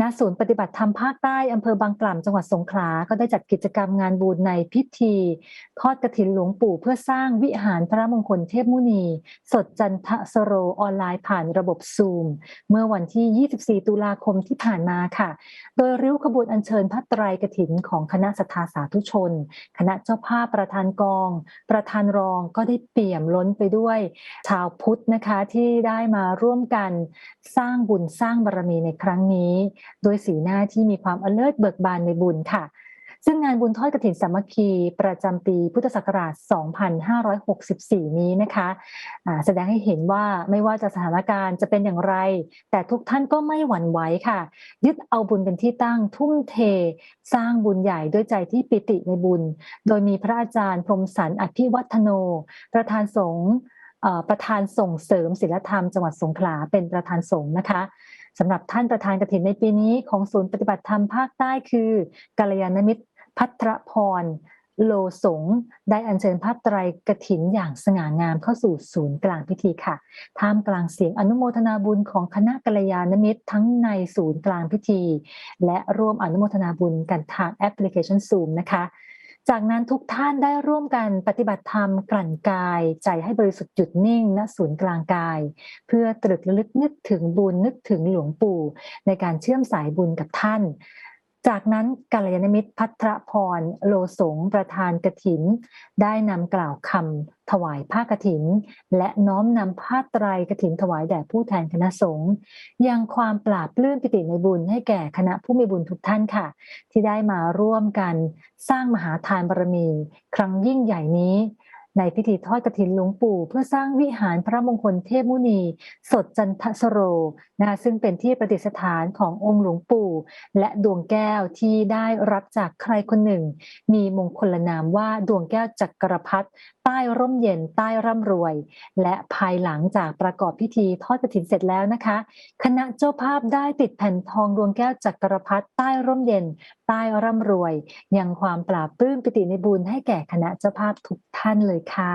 ณศูนย์ปฏิบัติธรรมภาคใต้อำเภอบางกล่ำจังหวัดสงขลา ก็ได้จัดกิจกรรมงานบุญในพิธี ทอดกระถินหลวงปู่เพื่อสร้างวิหารพระมงคลเทพมุนี สดจันทสโรออนไลน์ผ่านระบบซูม เมื่อวันที่ 24 ตุลาคมที่ผ่านมาค่ะ โดยริ้วขบวนอัญเชิญพระไตรกฐินของคณะสทธาสาธุชน คณะเจ้าภาพประธานกอง ประธานรองก็ได้เปี่ยมล้นไปด้วย ชาวพุทธนะคะที่ได้มาร่วมกันสร้างบุญสร้างบารมีในครั้งนี้โดยสีหน้าที่มีความอเลิศเบิกบานในบุญค่ะ ซึ่งงานบุญทอดกฐินสามัคคีประจำปีพุทธศักราช 2564 นี้นะคะอ่าแสดงให้เห็นว่าไม่ว่าจะสถานการณ์จะเป็นอย่างไร แต่ทุกท่านก็ไม่หวั่นไหวค่ะ ยึดเอาบุญเป็นที่ตั้งทุ่มเท สร้างบุญใหญ่ด้วยใจที่ปิติในบุญ โดยมีพระอาจารย์พรมสันอภิวัฒโน ประธานสงฆ์ประธานส่งเสริมศิลธรรมจังหวัดสงขลาเป็นประธานสงฆ์นะคะ สำหรับท่านประธานกฐินในปีนี้ของศูนย์ปฏิบัติธรรมภาคใต้คือกัลยาณมิตรพัทรพรโลสงได้อัญเชิญผ้าไตรกฐินอย่างสง่างามเข้าสู่ศูนย์กลางพิธีค่ะ ท่ามกลางเสียงอนุโมทนาบุญของคณะกัลยาณมิตรทั้งในศูนย์กลางพิธี และร่วมอนุโมทนาบุญกันทางแอปพลิเคชัน Zoom นะคะ จากนั้นทุกท่านได้ร่วมกันปฏิบัติธรรมกลั่นกาย ใจให้บริสุทธิ์หยุดนิ่งณศูนย์กลางกาย เพื่อตรึกระลึกนึกถึงบุญนึกถึงหลวงปู่ ในการเชื่อมสายบุญกับท่าน จากนั้นกัลยาณมิตรพัทรพรโลสงประธานกถิน ได้นำกล่าวคำถวายผ้ากถิน และน้อมนำผ้าไตรกถินถวายแด่ผู้แทนคณะสงฆ์ยังความปราบปลื้มปิติในบุญให้แก่คณะผู้มีบุญทุกท่านค่ะ ที่ได้มาร่วมกันสร้างมหาทานบารมี ครั้งยิ่งใหญ่นี้ ในพิธีทอดกฐินหลวงปู่ เพื่อสร้างวิหารพระมงคลเทพมุนี สดจันทสโรนะคะซึ่งเป็นที่ประดิษฐานขององค์หลวงปู่ และดวงแก้วที่ได้รับจากใครคนหนึ่ง มีมงคลนามว่าดวงแก้วจักรพรรดิใต้ร่มเย็นใต้ร่ำรวย และภายหลังจากประกอบพิธีทอดกฐินเสร็จแล้วนะคะ คณะเจ้าภาพได้ติดแผ่นทองดวงแก้วจักรพรรดิใต้ร่มเย็น ใต้ร่ำรวย ยังความปราบปลื้มปิติในบุญให้แก่คณะเจ้าภาพทุกท่านเลยค่ะ